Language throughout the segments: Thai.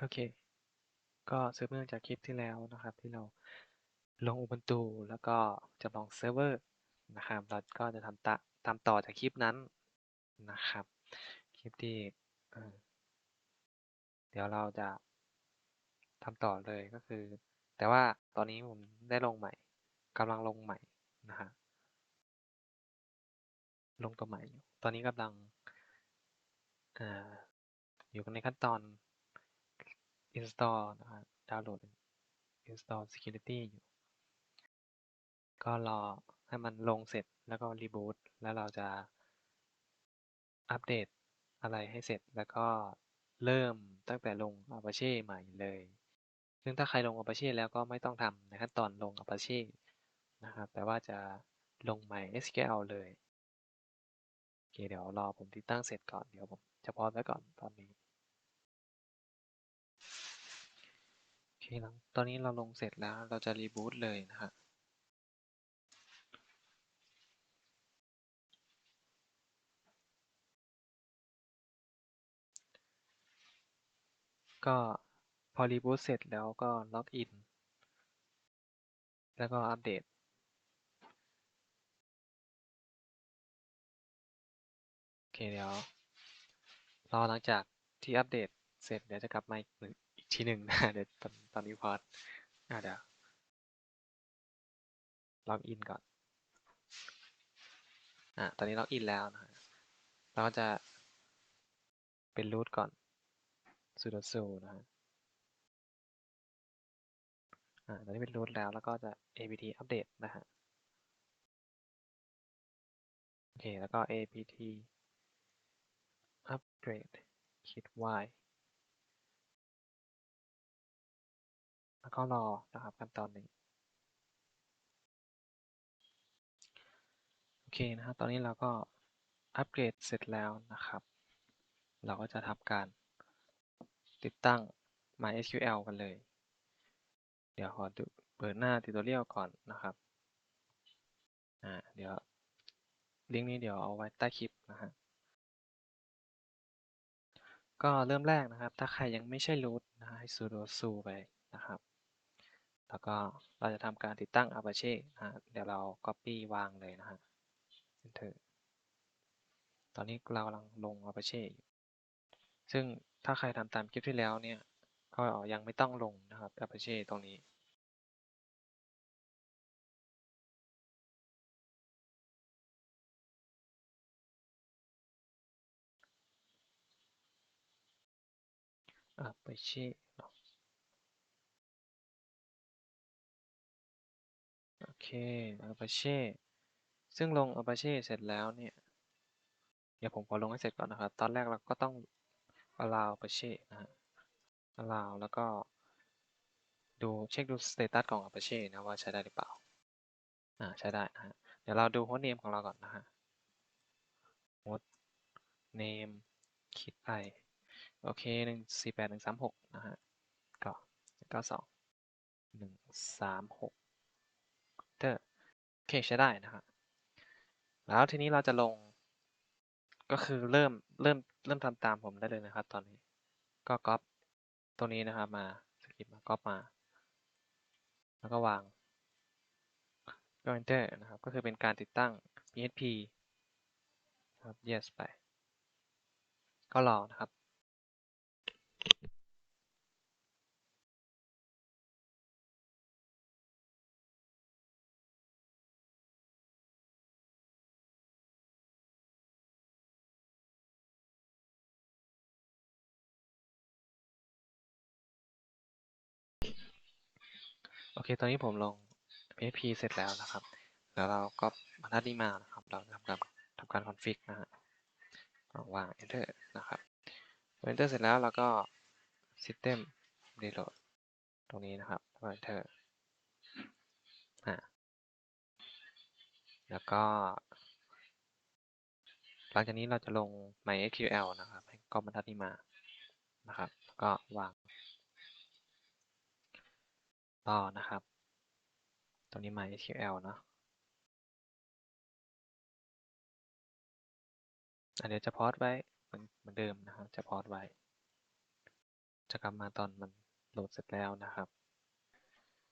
โอเค ก็สืบเนื่องจากคลิปที่แล้วนะครับ ที่เราลง Ubuntu แล้วก็จำลองเซิร์ฟเวอร์นะครับเราก็จะทำตาตามต่อจากคลิปนั้นนะครับ คลิปที่เดี๋ยวเราจะทำต่อเลยก็คือ แต่ว่าตอนนี้ผมได้ลงใหม่กำลังลงใหม่นะฮะลงตัวใหม่อยู่ตอนนี้กำลังออยู่ในขั้นตอน install นะครับดาวน์โหลด install security อยู่ ก็รอให้มันลงเสร็จแล้วก็รีบูตแล้วเราจะอัปเดตอะไรให้เสร็จแล้วก็เริ่มตั้งแต่ลง Apache ใหม่เลย ซึ่งถ้าใครลง Apache แล้วก็ไม่ต้องทำในขั้นตอนลง Apache นะครับ แต่ว่าจะลงใหม่ SQL เลย โอเค เดี๋ยวรอผมติดตั้งเสร็จก่อน เดี๋ยวผมจะพอสไว้ก่อนตอนนี้ คแล้วตอนนี้เราลงเสร็จแล้วเราจะรีบูตเลยนะฮะก็พอรีบูตเสร็จแล้วก็ล็อกอิน แล้วก็อัปเดต โอเคเดี๋ยวรอหลังจากที่อัปเดตเสร็จเดี๋ยวจะกลับมาอีกหนึ่ง ทีหนึ่งนะเดี๋ยวตอนตอนนี้พอดอะเดี๋ยวล็อกอินก่อน อะตอนนี้ล็อกอินแล้วนะฮะเราก็จะเป็นรูทก่อน sudo su นะฮะอ่าตอนนี้เป็นรูทแล้วแล้วก็จะ apt อัปเดตนะฮะโอเค แล้วก็ apt upgrade คิด y แล้วก็รอนะครับขั้นตอนนี้โอเคนะครับตอนนี้เราก็อัปเกรดเสร็จแล้วนะครับ เราก็จะทำการติดตั้ง MySQL กันเลย เดี๋ยวขอดูเปิดหน้า tutorial ก่อนนะครับอ่าเดี๋ยวลิงก์นี้เดี๋ยวเอาไว้ใต้คลิปนะฮะก็เริ่มแรกนะครับ ถ้าใครยังไม่ใช่ root นะฮะให้ sudo su ไปนะครับ แล้วก็เราจะทำการติดตั้ง Apache นะฮะเดี๋ยวเรา copy วางเลยนะฮะ enter ตอนนี้เรากำลังลง Apache อยู่ซึ่งถ้าใครทำตามคลิปที่แล้วเนี่ย ก็ยังไม่ต้องลงนะครับ Apache ตรงนี้ Apache Apache ซึ่งลง Apache เสร็จแล้วเนี่ย เดี๋ยวผมขอลงให้เสร็จก่อนนะครับ ตอนแรกเราก็ต้อง allow Apache นะฮะ allow แล้วก็ดูเช็คดู status ของ Apache นะว่าใช้ได้หรือเปล่า อ่า ใช้ได้นะฮะ เดี๋ยวเราดู host name ของเราก่อนนะฮะ host name คิดไปโอเคหนึ่งสี่แปดหนึ่งสามหกนะฮะ ก็เก้าสองหนึ่งสามหก เตอร์โอเคใช้ได้นะฮะแล้วทีนี้เราจะลง ก็คือเริ่มเริ่มเริ่มทำตามผมได้เลยนะครับ ตอนนี้ ก็ก๊อปตัวนี้นะครับมาสกิปมาก๊อปมา แล้วก็วางก็ enter นะครับ ก็คือเป็นการติดตั้ง PHP ครับ yes ไป ก็รอนะครับ โอเค ตอนนี้ผมลง PHP เสร็จแล้วนะครับ แล้วเราก็บรรทัดนี้มานะครับ เราทำการทำการ config นะฮะวาง enter นะครับ enter เสร็จแล้วเราก็ system reload ตรงนี้นะครับวก็ enter อ่าแล้วก็ หลังจากนี้เราจะลง MySQL นะครับให้ก็บรรทัดนี้มา นะครับ ก็วาง ต่อนะครับ ตรงนี้ MySQL เนาะอันเดี๋ยวจะพอสไว้เหมือนเดิมนะครับ จะพอสไว้ จะกลับมาตอนมันโหลดเสร็จแล้วนะครับ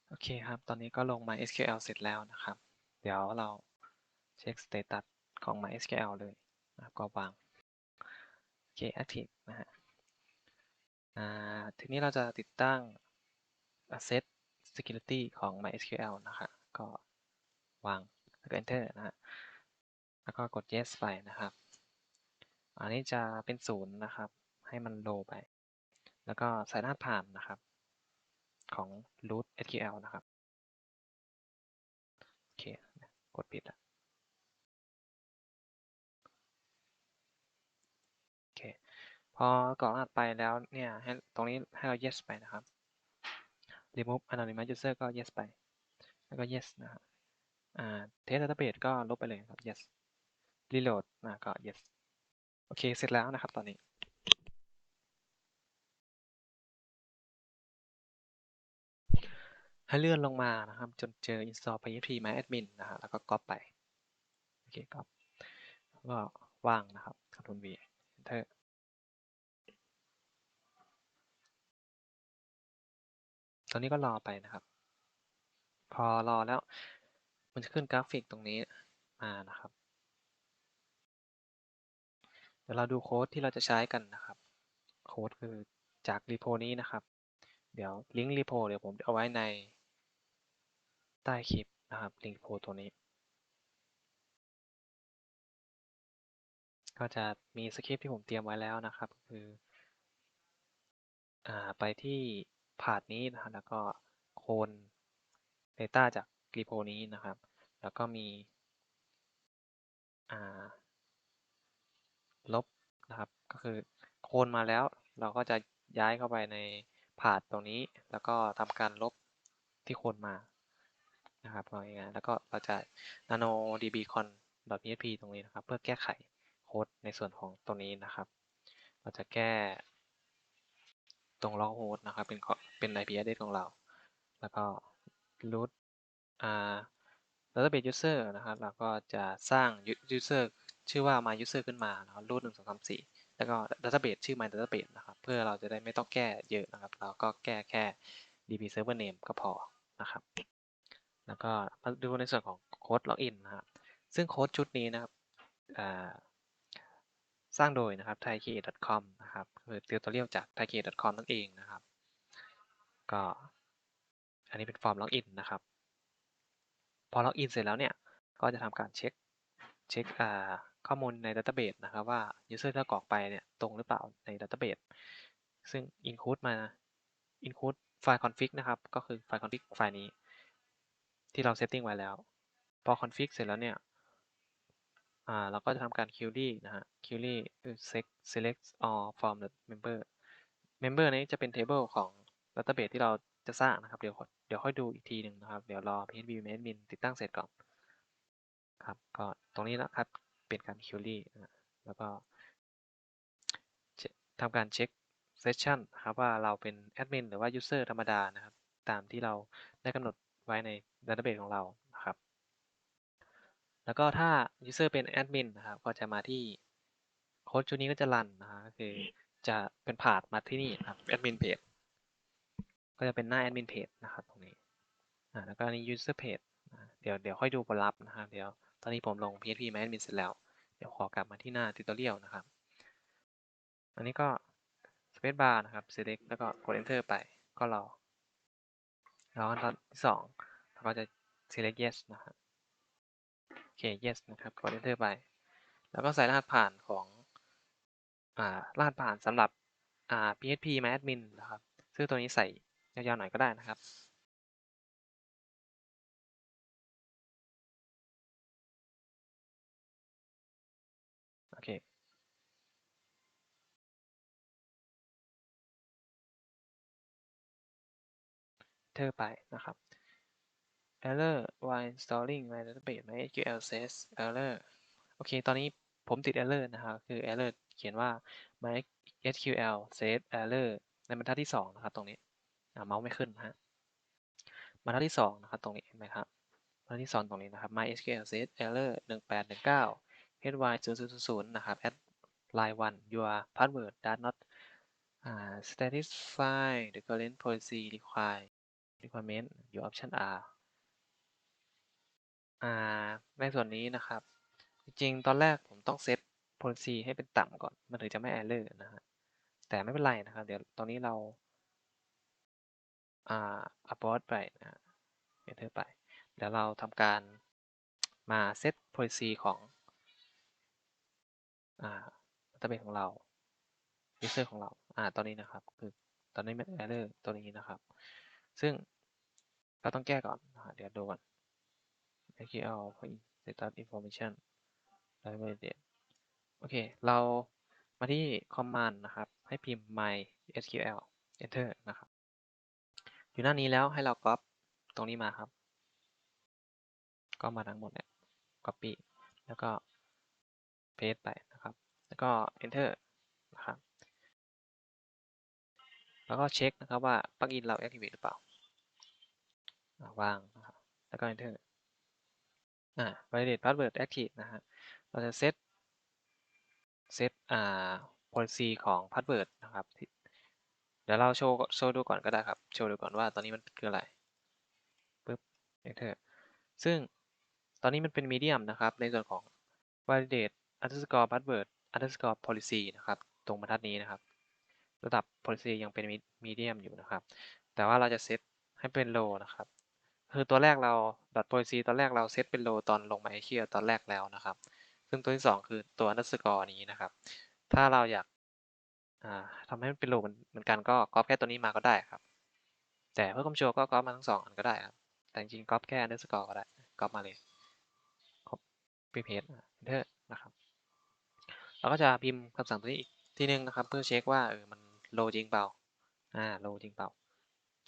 โอเคครับ ตอนนี้ก็ลง MySQL เสร็จแล้วนะครับ เดี๋ยวเราเช็คสเตตัสของ MySQL เลยนะครับก็วาง โอเค Active นะฮะทีนี้เราจะติดตั้ง Asset Security ของ MySQL นะครับก็วางแล้วก็ Enter นะฮะแล้วก็กด Yes ไปนะครับ อันนี้จะเป็นศูนย์นะครับ ให้มันโลไป แล้วก็ใส่รหัสผ่านนะครับ ของ root SQL นะครับ โอเค กดปิดแล้วโอเค พอกรอกรหัสไปแล้วเนี่ยให้ตรงนี้ให้เรา yes ไปนะครับ remove anonymous user ก็ yes ไป แล้วก็ yes นะครับอ่า test database ก็ลบไปเลยครับ yes reload นะก็ yes โอเค เสร็จแล้วนะครับตอนนี้ให้เลื่อนลงมานะครับ จนเจอ install php myadmin นะฮะแล้วก็ก๊อปไป โอเคก๊อปก็ว่างนะครับ Ctrl V Enter ตอนนี้ก็รอไปนะครับ พอรอแล้ว มันจะขึ้นกราฟิกตรงนี้มานะครับ เดี๋ยวเราดูโค้ดที่เราจะใช้กันนะครับ โค้ดคือจากรีโพนี้นะครับ เดี๋ยวลิงก์รีโพเดี๋ยวผมเอาไว้ในใต้คลิปนะครับ ลิงก์รีโพตัวนี้ ก็จะมีสคริปที่ผมเตรียมไว้แล้วนะครับ คืออไปที่ พาดนี้นะครับแล้วก็โคน Data จากรีโพนี้นะครับ แล้วก็มีลบนะครับ ก็คือโคนมาแล้ว เราก็จะย้ายเข้าไปในพาดตรงนี้ แล้วก็ทำการลบที่โคนมานะครับเอาง่ายแล้วก็เราจะ nano dbcon php ตรงนี้นะครับ เพื่อแก้ไขโค้ดในส่วนของตรงนี้นะครับ เราจะแก้ ตรงล็อกโฮสนะครับ เป็นเป็น IP address ของเรา แล้วก็ root อ่า database user นะครับเราก็จะสร้าง user ชื่อว่า my user ขึ้นมานะครับ root หนึ่งสองสามสี่แล้วก็ database ชื่อ my database นะครับ เพื่อเราจะได้ไม่ต้องแก้เยอะนะครับ เราก็แก้แค่ db server name ก็พอนะครับ แล้วก็มาดูในส่วนของโค้ดล็อกอินนะครับ ซึ่งโค้ดชุดนี้นะครับ สร้างโดยนะครับ thaik.com นะครับคือติวตอเรียลจาก thaik.com นั่นเองนะครับ ก็อันนี้เป็นฟอร์มล็อกอินนะครับ พอล็อกอินเสร็จแล้วเนี่ย ก็จะทำการเช็คเช็คข้อมูลในดัตเตอร์เบสนะครับว่า user ที่กรอกไปเนี่ยตรงหรือเปล่าในดัตเตอร์เบสซึ่ง include มา include ไฟล์ config นะครับ ก็คือไฟล์ config ไฟล์นี้ ที่เรา setting ไว้แล้ว พอ config เสร็จแล้วเนี่ย่าเราก็จะทำการ query นะฮะ query คือ select all from the member member นี้จะเป็น table ของ database ที่เราจะสร้างนะครับ เดี๋ยวเดี๋ยวค่อยดูอีกทีหนึ่งนะครับ เดี๋ยวรอ php admin ติดตั้งเสร็จก่อนครับก็ตรงนี้นะครับเป็นการ query นะแล้วก็ทำการเช็ค session ครับว่าเราเป็น admin หรือว่า user ธรรมดานะครับ ตามที่เราได้กำหนดไว้ใน database ของเรา แล้วก็ถ้า user เป็น admin นะครับ ก็จะมาที่โค้ดชุดนี้ก็จะรันนะฮะก็คือจะเป็นผ่านมาที่นี่ครับ admin page ก็จะเป็นหน้า admin page นะครับตรงนี้แล้วก็นี้ user page เดี๋ยวเดี๋ยวค่อยดูผลลัพธ์นะครับเดี๋ยวตอนนี้ผมลง PHP m y admin เสร็จแล้ว เดี๋ยวขอกลับมาที่หน้า tutorial นะครับ อันนี้ก็ space bar นะครับ select แล้วก็กด enter ไปก็รอแล้วตอนที่สองเราก็จะ select yes นะครับ เค yes นะครับกด enter ไป แล้วก็ใส่รหัสผ่านของอ่ารหัสผ่านสำหรับอ่า PHP my admin นะครับ ซึ่งตัวนี้ใส่ยาวๆหน่อยก็ได้นะครับโอเคเธอไปนะครับ error while installing my database mysql says error โอเค ตอนนี้ผมติด error นะครับ คือ error เขียนว่า mysql says error ในบรรทัดที่ 2 นะครับ ตรงนี้เมาส์ไม่ขึ้นนะฮะบรรทัดที่ 2 นะครับ ตรงนี้เห็นไหมครับบรรทัดที่ 2 ตรงนี้นะครับ mysql says error 1819 hy 0 0 0นะครับ at line 1 your password does not satisfy the current policy require requirement your option are อ่า ในส่วนนี้นะครับ จริงๆ ตอนแรกผมต้องเซต policy ให้เป็นต่ำก่อน มันถึงจะไม่ error นะฮะ แต่ไม่เป็นไรนะครับ เดี๋ยวตอนนี้เรา อ่า abort ไปนะฮะ enter ไป เดี๋ยวเราทำการมาเซต policy ของ อ่า database ของเรา user ของเรา อ่า ตอนนี้นะครับ คือ ตอนนี้มัน error ตัวนี้นะครับ ซึ่งเราต้องแก้ก่อนนะฮะเดี๋ยวดูก่อน SQL status information validate โอเค เรามาที่ command นะครับ ให้พิมพ์ my SQL enter นะครับ อยู่หน้านี้แล้วให้เรา copy ตรงนี้มาครับ ก็มาทั้งหมดเนี่ย copy แล้วก็ paste ไปนะครับ แล้วก็ enter นะครับ แล้วก็เช็คนะครับว่าปลั๊กอินเรา activate หรือเปล่า วางนะครับ แล้วก็ enter อ่า validate password active นะฮะเราจะเซตเซตอ่า policy ของ password นะครับเดี๋ยวเราโชว์โชว์ดูก่อนก็ได้ครับ โชว์ดูก่อนว่าตอนนี้มันคืออะไรปึ๊บ enter ซึ่งตอนนี้มันเป็น medium นะครับ ในส่วนของ validate underscore password underscore policy นะครับ ตรงบรรทัดนี้นะครับ ระดับ policy ยังเป็น medium อยู่นะครับ แต่ว่าเราจะเซตให้เป็น low นะครับ คือตัวแรกเรา dot policy ตอนแรกเราเซตเป็น low ตอนลงมา SQL ตอนแรกแล้วนะครับ ซึ่งตัวที่ 2 คือตัว underscore นี้นะครับ ถ้าเราอยากทำให้มันเป็น low เหมือนกันก็ก๊อปแค่ตัวนี้มาก็ได้ครับ แต่เพื่อความชัวร์ก็ก๊อปมาทั้งสองอันก็ได้ครับ แต่จริงๆก๊อปแค่ underscore ก็ได้ก๊อปมาเลย copy paste enter นะครับเราก็จะพิมพ์คำสั่งตัวนี้อีกทีนึงนะครับ เพื่อเช็คว่าเออมัน low จริงเปล่าอ่า low จริงเปล่า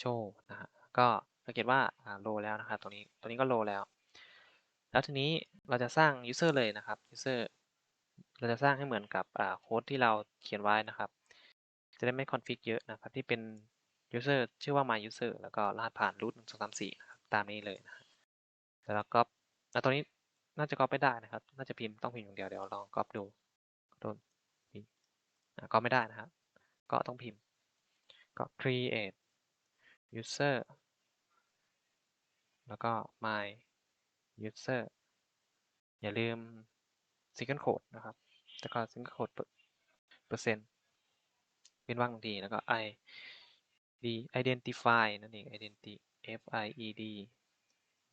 show นะฮะก็ สังเกตว่าอ่า low แล้วนะครับตรงนี้ตัวนี้ก็ low แล้ว แล้วทีนี้เราจะสร้าง user เลยนะครับ user เราจะสร้างให้เหมือนกับอ่าโค้ดที่เราเขียนไว้นะครับ จะได้ไม่คอนฟิกเยอะนะครับ ที่เป็น user ชื่อว่า my user แล้วก็รหัสผ่าน root 1 2 3 4นะครับตามนี้เลยนะแล้วเราก็แล้วตัวนี้น่าจะก๊อปไม่ได้นะครับ น่าจะพิมพ์ต้องพิมพ์อย่างเดียวเดี๋ยวลองก๊อปดูโดนก๊อปไม่ได้นะครับ ก็ต้องพิมพ์ก็ create user แล้วก็ my user อย่าลืม single quote นะครับ แล้วก็ single quote เปอร์เซ็นต์เป็นว่างดี แล้วก็ i d identify นั่นเอง identity f i e d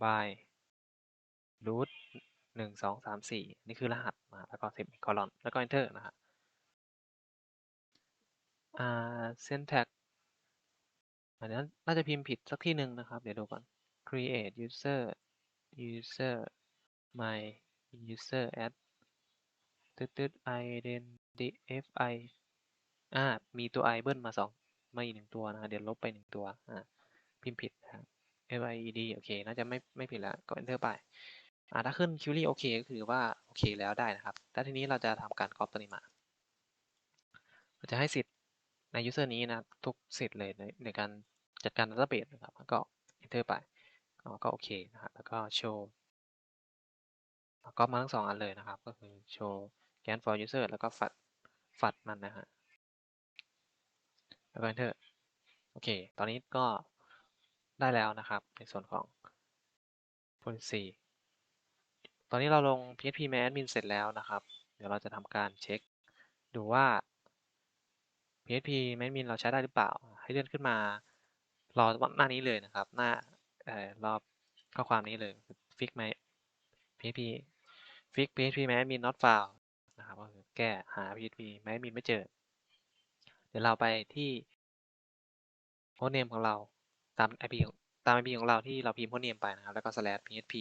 by root หนึ่งสองสามสี่นี่คือรหัสมาแล้วก็เซมิคอลอนแล้วก็ enter นะฮะอ่า syntax อันนี้น่าจะพิมพ์ผิดสักที่หนึ่งนะครับ เดี๋ยวดูก่อน create user user my user add ตึ๊ดตึ๊ด identify อ่า มีตัว i เบิ้ลมาสองมาอีกหนึ่งตัวนะเดี๋ยวลบไปหนึ่งตัว อ่า พิมพ์ผิดนะครับ f i e d โอเค น่าจะไม่ ไม่ผิดแล้ว ก็ enter ไป อ่า ถ้าขึ้น query โอเค ก็คือว่า โอเคแล้วได้นะครับแล้วทีนี้เราจะทำการ copy ตัวนี้มาเราจะให้สิทธิ์ใน user นี้นะ ทุกสิทธิ์เลยในในการจัดการ database นะครับ ก็ enter ไป ก็โอเคนะครับแล้วก็ show ก็มาทั้งสองอันเลยนะครับ ก็คือ show scan for user แล้วก็ฝัดฝัดมันนะฮะแล้วก็ enter โอเค ตอนนี้ก็ได้แล้วนะครับ ในส่วนของ policy ตอนนี้เราลง php m admin เสร็จแล้วนะครับ เดี๋ยวเราจะทำการเช็ค ดูว่า php m admin เราใช้ได้หรือเปล่า ให้เลื่อนขึ้นมารอหน้านี้เลยนะครับ หน้า เอ่อรอบข้อความนี้เลย fix my php fix php my admin not found นะครับก็คือแก้หา php my admin ไม่เจอ เดี๋ยวเราไปที่ hostname ของเราตาม IP ตาม IP ของเราที่เราพิมพ์ hostname ไปนะครับ แล้วก็ slash php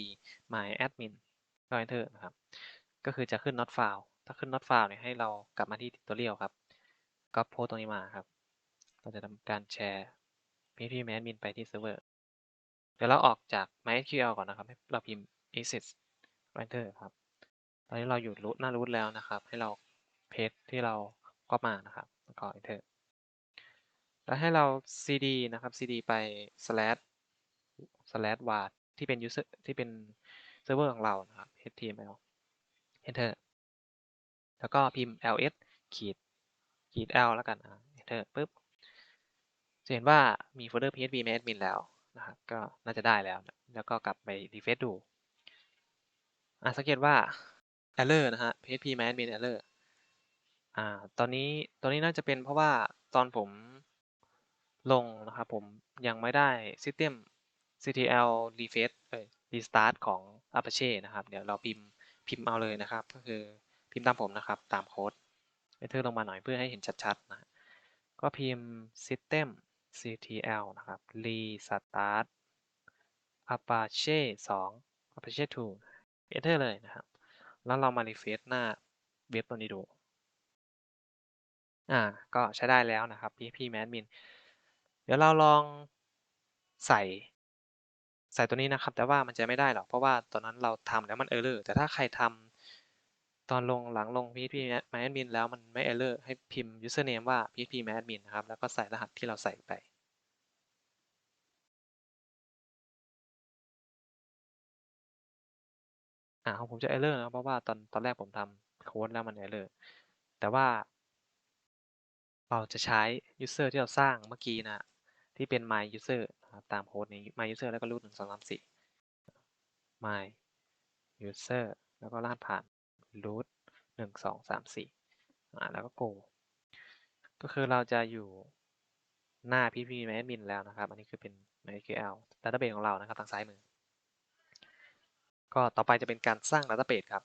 my admin ก็ enter นะครับ ก็คือจะขึ้น not found ถ้าขึ้น not found เนี่ยให้เรากลับมาที่ tutorial ครับก็โพสตรงนี้มาครับ เราจะทำการแชร์ php my admin ไปที่เซิร์ฟเวอร์ เดี๋ยวเราออกจาก mysql ก่อนนะครับเราพิมพ์ access enter ครับ ตอนนี้เราอยู่รูทหน้ารูทแล้วนะครับ ให้เราเพจที่เราก็มานะครับแล้วก็ enter แล้วให้เรา cd นะครับ cd ไป slash slash var ที่เป็น user ที่เป็นเซิร์ฟเวอร์ของเรานะครับ html enter แล้วก็พิมพ์ ls ขีดขีด l แล้วกันอ่า enter ปุ๊บจะเห็นว่ามีโฟลเดอร์ php admin แล้ว นะครับก็น่าจะได้แล้ว แล้วก็กลับไป refresh ดูอะสังเกตว่า error นะฮะ php m a d m i n error อ่าตอนนี้ตอนนี้น่าจะเป็นเพราะว่าตอนผมลงนะครับผมยังไม่ได้ system ctl refresh เอ้ย restart ของ apache นะครับ เดี๋ยวเราพิมพ์พิมพ์เอาเลยนะครับ ก็คือพิมพ์ตามผมนะครับ ตามโค้ด enter ลงมาหน่อยเพื่อให้เห็นชัดๆนะก็พิมพ์ system ctl นะครับ restart apache 2 apache 2 enter เลยนะครับ แล้วเรามา refresh หน้าเว็บตัวนี้ดู อ่า ก็ใช้ได้แล้วนะครับ PHP admin เดี๋ยวเราลองใส่ใส่ตัวนี้นะครับ แต่ว่ามันจะไม่ได้หรอก เพราะว่าตอนนั้นเราทำแล้วมัน error แต่ถ้าใครทำ ตอนลงหลังลง PHP admin แล้วมันไม่ error ให้พิมพ์ username ว่า PHP admin นะครับ แล้วก็ใส่รหัสที่เราใส่ไปอ่าของผมจะ error นะเพราะว่าตอนตอนแรกผมทำโค้ดแล้วมัน error แต่ว่า เราจะใช้ user ที่เราสร้างเมื่อกี้นะที่เป็น my user นะครับตามโค้ดนี้ my user แล้วก็ root หนึ่งสองสามสี่ my user แล้วก็รหัสผ่าน root หนึ่งสองสามสี่แล้วก็ go ก็คือเราจะอยู่หน้า php admin แล้วนะครับ อันนี้คือเป็น MySQL database ของเรานะครับทางซ้ายมือ ก็ต่อไปจะเป็นการสร้าง database ครับ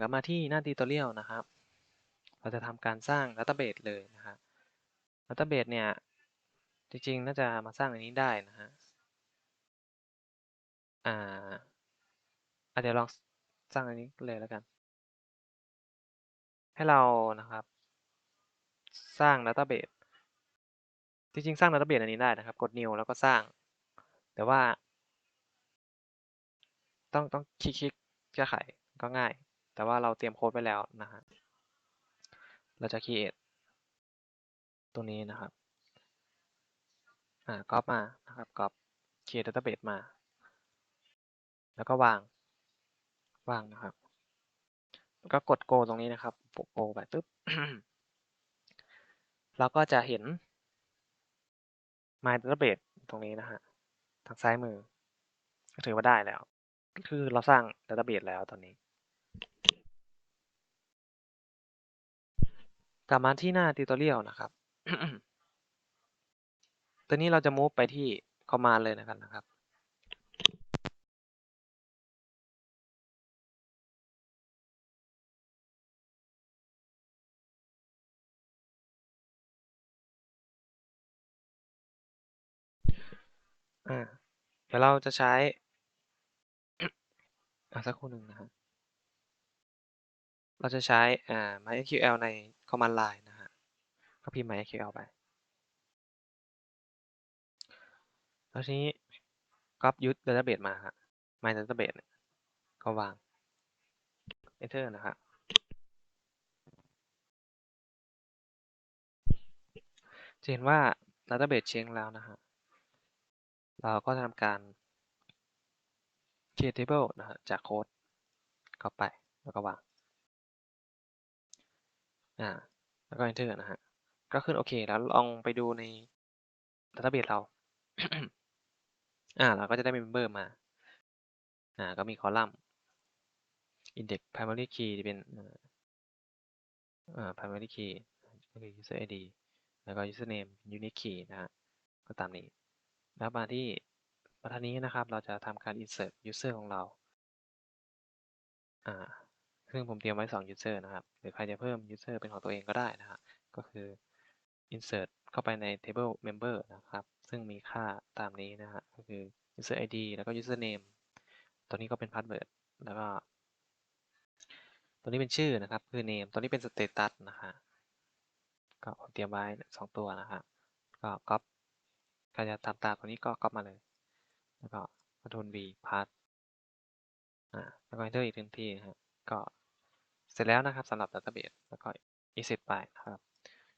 กลับมาที่หน้า tutorial นะครับ เราจะทำการสร้าง database เลยนะครับ database เนี่ย จริงๆ น่าจะมาสร้างอันนี้ได้นะฮะ อ่า อะเดี๋ยวลองสร้างอันนี้เลยแล้วกัน ให้เรานะครับ สร้าง database จริงๆ สร้าง database อันนี้ได้นะครับ กด new แล้วก็สร้าง แต่ว่า ต้องต้องคลิกๆแก้ไขก็ง่าย แต่ว่าเราเตรียมโค้ดไว้แล้วนะฮะ เราจะ create ตัวนี้นะครับ อ่า ก๊อปมา นะครับ ก๊อป create database มา แล้วก็วาง วางนะครับแล้วก็กด go ตรงนี้นะครับ go ไปตึ๊บเราก็จะเห็น my database ตรงนี้นะฮะทางซ้ายมือ ก็ถือว่าได้แล้ว คือเราสร้าง database แล้วตอนนี้กลับมาที่หน้า tutorial นะครับ ตอนนี้เราจะ move ไปที่ command เลยนะครับ อา เดี๋ยวเราจะใช้ อ่า สักครู่หนึ่งนะครับ เราจะใช้ อ่า MySQL ใน command line นะฮะ ก็พิมพ์ MySQL ไป แล้วทีนี้ก๊อปยุทธ database มาครับ my database เนี่ยก็วาง enter นะครับจะเห็นว่า database change แล้วนะฮะ เราก็ทำการ create table นะฮะจากโค้ดเข้าไปแล้วก็วางอ่าแล้วก็ enter นะฮะก็ขึ้นโอเคแล้วลองไปดูใน database เรา อ่าเราก็จะได้ member มา อ่าก็มีคอลัมน์ index primary key จะเป็นอ่า primary key ก็คือ user id แล้วก็ username unique key นะฮะก็ตามนี้ แล้วมาที่บรรทัดนี้นะครับ เราจะทำการ insert user ของเรา อ่า ซึ่งผมเตรียมไว้ 2 user นะครับ หรือใครจะเพิ่ม user เป็นของตัวเองก็ได้นะครับก็คือ insert เข้าไปใน table member นะครับ ซึ่งมีค่าตามนี้นะฮะ ก็คือ user id แล้วก็ username ตัวนี้ก็เป็น password แล้วก็ตัวนี้เป็นชื่อนะครับ คือ name ตัวนี้เป็น status นะฮะก็ผมเตรียมไว้ 2 ตัวนะครับก็ copy ใครจะทำตามตัวนี้ก็ copy มาเลย แล้วก็ control v pass อ่าแล้วก็ enter อีกหนึ่งทีนะฮะก็เสร็จแล้วนะครับสำหรับ database แล้วก็ exit ไปนะครับ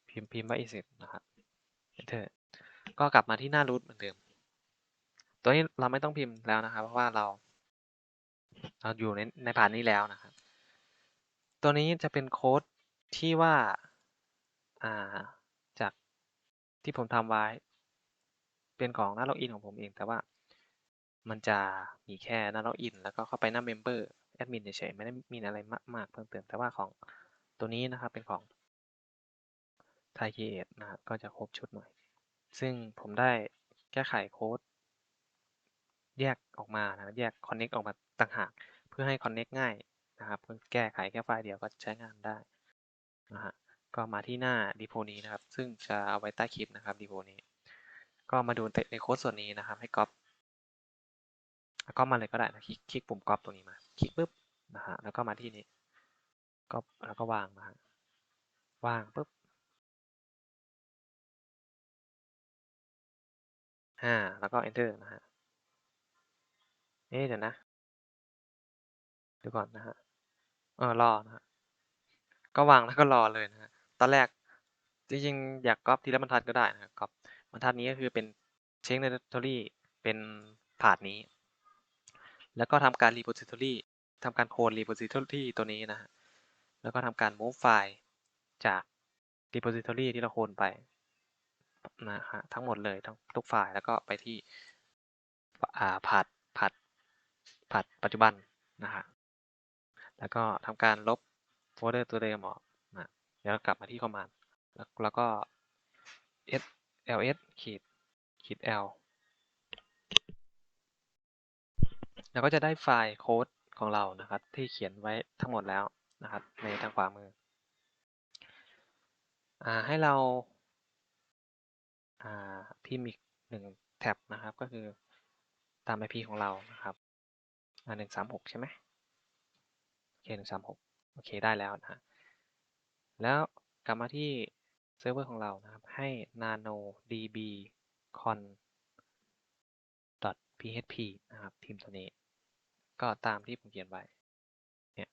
พิมพ์พิมพ์ว่า exit นะครับ enter ก็กลับมาที่หน้า root เหมือนเดิม ตัวนี้เราไม่ต้องพิมพ์แล้วนะครับ เพราะว่าเรา เราอยู่ในในผ่านนี้แล้วนะครับ ตัวนี้จะเป็นโค้ดที่ว่า อ่า จากที่ผมทำไว้ เป็นของหน้าล็อกอินของผมเอง แต่ว่ามันจะมีแค่หน้าล็อกอินแล้วก็เข้าไปหน้าเมมเบอร์แอดมินเฉยๆไม่ได้มีอะไรมากเพิ่มเติมแต่ว่าของตัวนี้นะครับเป็นของไทย r เนะครับก็จะครบชุดหน่อย ซึ่งผมได้แก้ไขโค้ด แยกออกมานะแยก connect ออกมาต่างหาก เพื่อให้ connect ง่ายนะครับเพื่อแก้ไขแค่ไฟล์เดียวก็ใช้งานได้นะฮะก็มาที่หน้า repo นี้นะครับ ซึ่งจะเอาไว้ใต้คลิปนะครับ repo นี้ ก็มาดูในโค้ดส่วนนี้นะครับ ให้ก๊อปก็มาเลยก็ได้นะคลิกคลิกปุ่มก๊อปตรงนี้มา คลิกปุ๊บนะฮะแล้วก็มาที่นี้ก๊อปแล้วก็วางนะฮะวางปุ๊บอ่าแล้วก็ enter นะฮะเอ๊ะเดี๋ยวนะดูก่อนนะฮะเออรอนะฮะก็วางแล้วก็รอเลยนะฮะตอนแรกจริงๆอยากก๊อปทีละบรรทัดก็ได้นะครับก๊อปบ รรทัดนี้ก็คือเป็นเช็คใน repository เป็นผาดนี้ แล้วก็ทำการ repository ทำการโคลน repository ตัวนี้นะฮะแล้วก็ทำการ move ไฟล์จาก repository ที่เราโคลนไปนะฮะทั้งหมดเลยทั้งทุกไฟล์แล้วก็ไปที่อ่าผาดผาดผาดปัจจุบันนะฮะแล้วก็ทำการลบโฟลเดอร์ตัวเดิมออกนะแล้วกลับมาที่ command แล้วแล้วก็ s ls ขีดขีด l แล้วก็จะได้ไฟล์โค้ดของเรานะครับ ที่เขียนไว้ทั้งหมดแล้วนะครับ ในทางขวามืออ่าให้เราอ่าพิมพ์อีกหนึ่งแท็บนะครับ ก็คือตาม IP ของเรานะครับอ่าหนึ่งสามหกใช่ไหมโอเคหนึ่งสามหกโอเคได้แล้วนะฮะแล้วกลับมาที่ เซิร์ฟเวอร์ของเรานะครับ ให้ nano db con php นะครับพิมพ์ตัวนี้ ก็ตามที่ผมเขียนไว้เนี่ย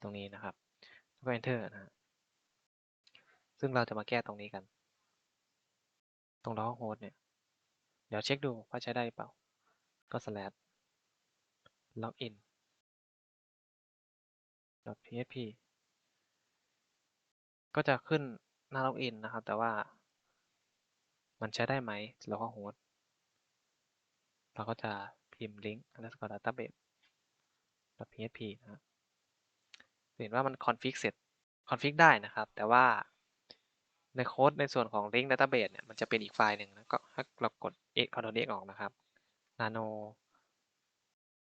ตรงนี้นะครับแล้วก็ enter นะฮะซึ่งเราจะมาแก้ตรงนี้กัน ตรงล้อโฮสเนี่ย เดี๋ยวเช็คดูว่าใช้ได้เปล่า ก็ slash login php ก็จะขึ้น หน้าล็อกอินนะครับ แต่ว่า มันใช้ได้ไหมแล้วก็โฮสเราก็จะพิมพ์ link underscore database php นะเห็นว่ามัน config เสร็จ config ได้นะครับ แต่ว่าในโค้ดในส่วนของ link database เนี่ยมันจะเป็นอีกไฟล์หนึ่งนะก็ถ้าเรากด x ctrl x ออกนะครับ nano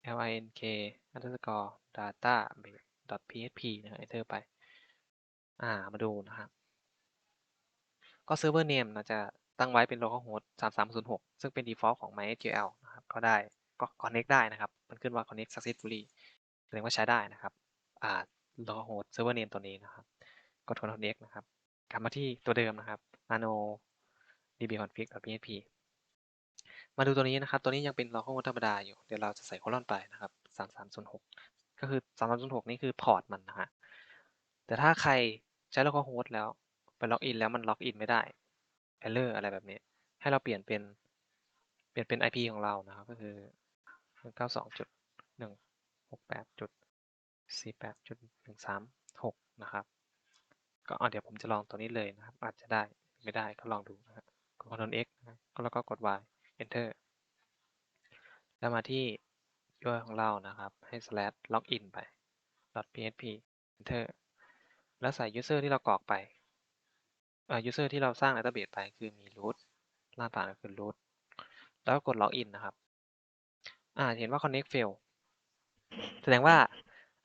link underscore database php นะ enter ไป อ่า มาดูนะครับ ก็เซิร์ฟเวอร์เนมนะจะตั้งไว้เป็น localhost 3306 ซึ่งเป็น default ของ MySQL นะครับ ก็ได้ ก็ connect ได้นะครับ มันขึ้นว่า connect successfully แสดงว่าใช้ได้นะครับอ่า localhost server name ตัวนี้นะครับกด ctrl x นะครับกลับมาที่ตัวเดิมนะครับ nano dbconfig.php มาดูตัวนี้นะครับ ตัวนี้ยังเป็น localhost ธรรมดาอยู่ เดี๋ยวเราจะใส่โคลอนไปนะครับ 3306 ก็คือ 3306 นี่คือพอร์ตมันนะฮะ แต่ถ้าใครใช้ localhost แล้ว ล็อกอินแล้วมันล็อกอินไม่ได้ error อะไรแบบนี้ ให้เราเปลี่ยนเป็น เปลี่ยนเป็น IP ของเรานะครับ ก็คือ192.168.48.136 นะครับ ก็เดี๋ยวผมจะลองตัวนี้เลยนะครับ อาจจะได้ไม่ได้ก็ลองดูนะครับกด Ctrl X นะแล้วก็กด Y Enter แล้วมาที่ UI ของเรานะครับ ให้ slash login ไป .php Enter แล้วใส่ user ที่เรากรอกไป อ่า user ที่เราสร้าง database ไป คือมี root รหัสผ่านก็คือ root แล้วก็กด login นะครับ อ่า เห็นว่า connect fail แสดงว่า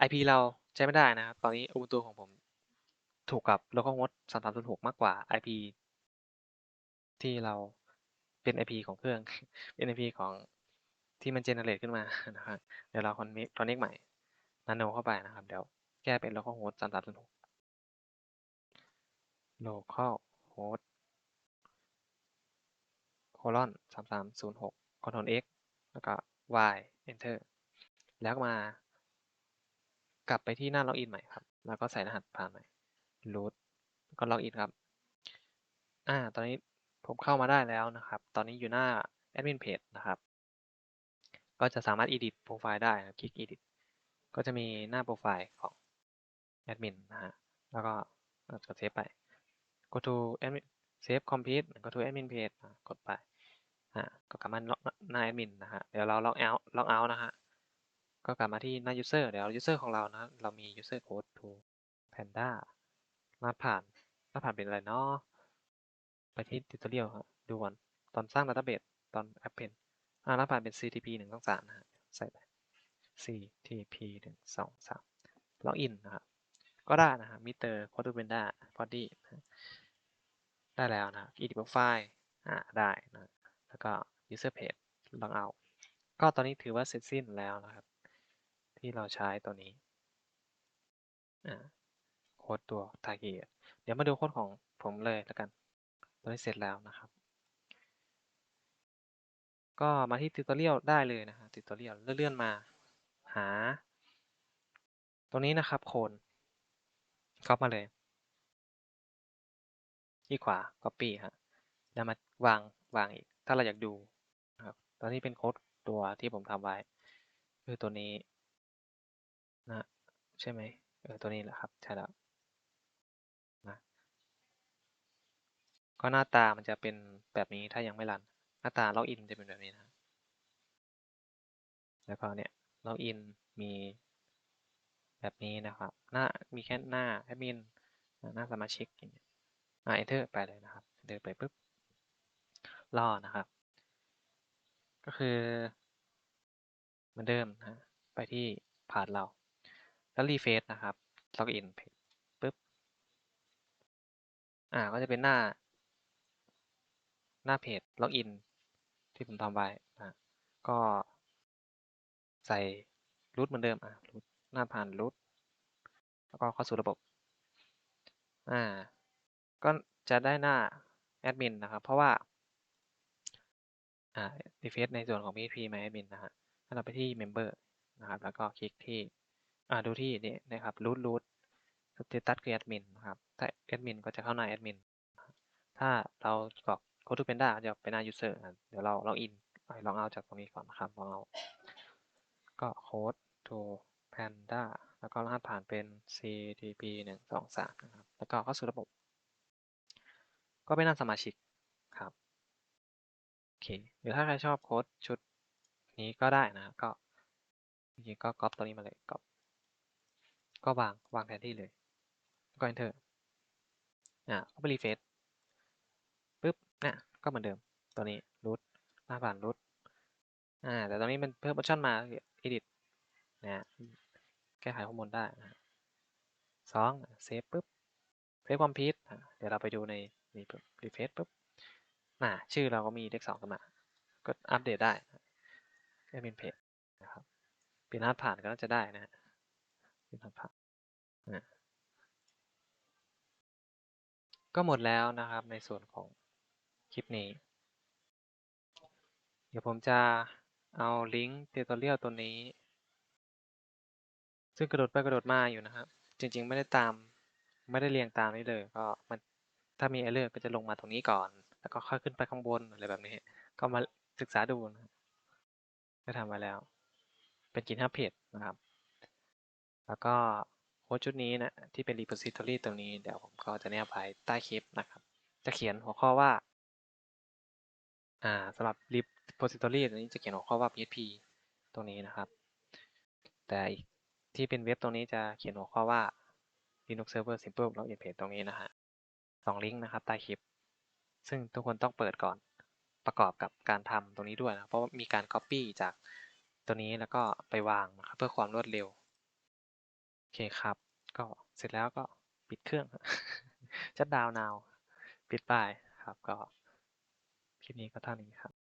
IP เราใช้ไม่ได้นะครับ ตอนนี้ Ubuntu ของผมถูกกับ localhost 3306มากกว่า IP ที่เราเป็น IP ของเครื่อง เป็น IP ของที่มัน generate ขึ้นมานะครับ เดี๋ยวเรา connect connect ใหม่ nano เข้าไปนะครับ เดี๋ยวแก้เป็น localhost 3306 localhost colon 3306 ctrl x แล้วก็ y enter แล้วมากลับไปที่หน้าล็อกอินใหม่ครับ แล้วก็ใส่รหัสผ่านใหม่ root ก็ล็อกอินครับ อ่า ตอนนี้ผมเข้ามาได้แล้วนะครับ ตอนนี้อยู่หน้า admin page นะครับ ก็จะสามารถ edit โปรไฟล์ได้นะคลิก edit ก็จะมีหน้าโปรไฟล์ของ admin นะฮะ แล้วก็กดเซฟไป go to admin save complete go to admin page กดไปอะก็กลับมาหน้า admin นะฮะเดี๋ยวเรา log out log out นะฮะก็กลับมาที่หน้า user เดี๋ยว user ของเรานะเรามี user code to panda รหัสผ่านรหัสผ่านเป็นอะไรเนาะไปที่ tutorial ครับดูก่อนตอนสร้าง database ตอน append อ่ารหัสผ่านเป็น ctp หนึ่งสองสามนะฮะใส่ไป ctp หนึ่งสองสาม login นะครับ ก็ได้นะฮะ mister code panda body นะได้แล้วนะ edit profile อ่าได้นะแล้วก็ user page log out ก็ตอนนี้ถือว่าเสร็จสิ้นแล้วนะครับ ที่เราใช้ตัวนี้อ่าโค้ดตัว target เดี๋ยวมาดูโค้ดของผมเลยแล้วกัน ตัวนี้เสร็จแล้วนะครับ ก็มาที่ tutorial ได้เลยนะฮะ tutorial เลื่อนมาหา ตรงนี้นะครับโคน ก๊อปมาเลย ที่ขวา copy ฮะแล้วมาวางวางอีก ถ้าเราอยากดูนะครับตอนนี้เป็นโค้ดตัวที่ผมทำไว้ คือตัวนี้นะใช่ไหมเออตัวนี้แหละครับ ใช่แล้วนะก็หน้าตามันจะเป็นแบบนี้ถ้ายังไม่รัน หน้าตาล็อกอินจะเป็นแบบนี้นะ แล้วก็เนี่ยล็อกอินมี แบบนี้นะครับ หน้ามีแค่หน้าแอดมินหน้าสมาชิกอย่างเงี้ยอ่า enter ไปเลยนะครับเดินไปปุ๊บรอนะครับ ก็คือเหมือนเดิมนะไปที่ผ่านเรา แล้วรีเฟซนะครับล็อกอินปุ๊บอ่าก็จะเป็นหน้า หน้าเพจล็อกอินที่ผมทำไว้นะก็ใส่รูทเหมือนเดิมอะรูท หน้าผ่านรูทแล้วก็เข้าสู่ระบบ อ่า ก็จะได้หน้าแอดมินนะครับ เพราะว่า อ่ารีเฟซในส่วนของ PHP My Admin นะฮะถ้าเราไปที่ Member นะครับ แล้วก็คลิกที่ อ่า ดูที่นี่นะครับ root root status คือ admin นะครับ ถ้า admin ก็จะเข้าหน้า admin ถ้าเรากรอก code to panda จะเป็นหน้า user เดี๋ยวเรา log in ลองเอาจากตรงนี้ก่อนนะครับลองเอา ก็ code to panda แล้วก็รหัสผ่านเป็น ctp หนึ่งสองสามนะครับ แล้วก็เข้าสู่ระบบ ก็เป็นหน้าสมาชิกครับ โอเค หรือถ้าใครชอบโค้ดชุดนี้ก็ได้นะ ก็จริงๆก็ก๊อปตัวนี้มาเลยก๊อปก็วาง วางแทนที่เลย ก็ enter อ่าก็ไปรีเฟซปุ๊บนี่ยก็เหมือนเดิม ตัวนี้รูทหน้าผ่านรูทอ่า แต่ตอนนี้มันเพิ่มออปชั่นมา edit นะแก้ไขข้อมูลได้นะสองเซฟปุ๊บเซฟความพีทเดี๋ยวเราไปดูในนี่ปุ๊บรีเฟซปุ๊บน่ะชื่อเราก็มีเลขสองขึ้นมา ก็อัปเดตได้แอดมินเพจนะครับปีนรหัสผ่านก็น่าจะได้นะฮะปีนรหัสผ่านนะก็หมดแล้วนะครับในส่วนของคลิปนี้ เดี๋ยวผมจะเอาลิงก์เทตอเรียลตัวนี้ ซึ่งกระโดดไปกระโดดมาอยู่นะครับ จริง ๆ ไม่ได้ตาม ไม่ได้เรียงตามนี้เลย ก็มันถ้ามีเอเลอร์ก็จะลงมาตรงนี้ก่อน แล้วก็ค่อยขึ้นไปข้างบนอะไรแบบนี้ ก็มาศึกษาดูนะได้ทำมาแล้ว เป็นกินฮับเพจนะครับ แล้วก็โค้ดชุดนี้นะที่เป็น repository ตรงนี้เดี๋ยวผมก็จะแนบไว้ใต้คลิปนะครับ จะเขียนหัวข้อว่าอ่าสำหรับ repository ตัวนี้จะเขียนหัวข้อว่า PHP ตรงนี้นะครับ แต่อีก ที่เป็นเว็บตรงนี้จะเขียนหัวข้อว่า Linux Server Simple Login Page ตรงนี้นะฮะสองลิงก์นะครับใต้คลิป ซึ่งทุกคนต้องเปิดก่อนประกอบกับการทำตรงนี้ด้วยนะเพราะว่ามีการ Copy จากตัวนี้แล้วก็ไปวางนะครับเพื่อความรวดเร็ว โอเคครับ ก็เสร็จแล้วก็ปิดเครื่องชัดดาวน์นาวปิดไปครับก็คลิปนี้ก็เท่านี้ครับ